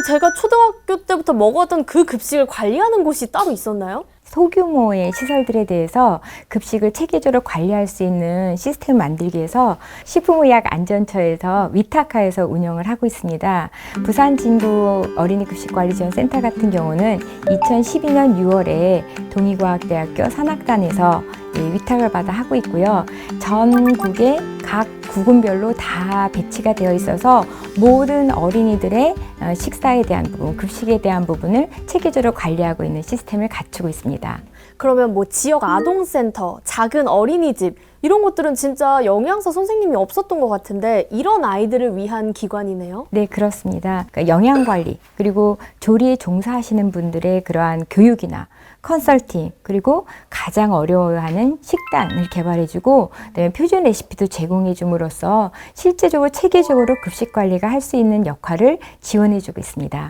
어, 제가 초등학교 때부터 먹었던 그 급식을 관리하는 곳이 따로 있었나요? 소규모의 시설들에 대해서 급식을 체계적으로 관리할 수 있는 시스템을 만들기 위해서 식품의약안전처에서 위탁하에서 운영을 하고 있습니다. 부산 진구 어린이 급식 관리 지원 센터 같은 경우는 2012년 6월에 동의과학대학교 산학단에서 이 위탁을 받아 하고 있고요. 전국의 각 구군별로 다 배치가 되어 있어서 모든 어린이들의 어, 식사에 대한 부분, 급식에 대한 부분을 체계적으로 관리하고 있는 시스템을 갖추고 있습니다. 그러면 뭐 지역 아동센터, 작은 어린이집 이런 것들은 진짜 영양사 선생님이 없었던 것 같은데 이런 아이들을 위한 기관이네요. 네, 그렇습니다. 그러니까 영양 관리, 그리고 조리에 종사하시는 분들의 그러한 교육이나 컨설팅, 그리고 가장 어려워하는 식단을 개발해주고, 그다음에 표준 레시피도 제공해 줌으로써 실제적으로 체계적으로 급식 관리가 할 수 있는 역할을 지원해 주고 있습니다.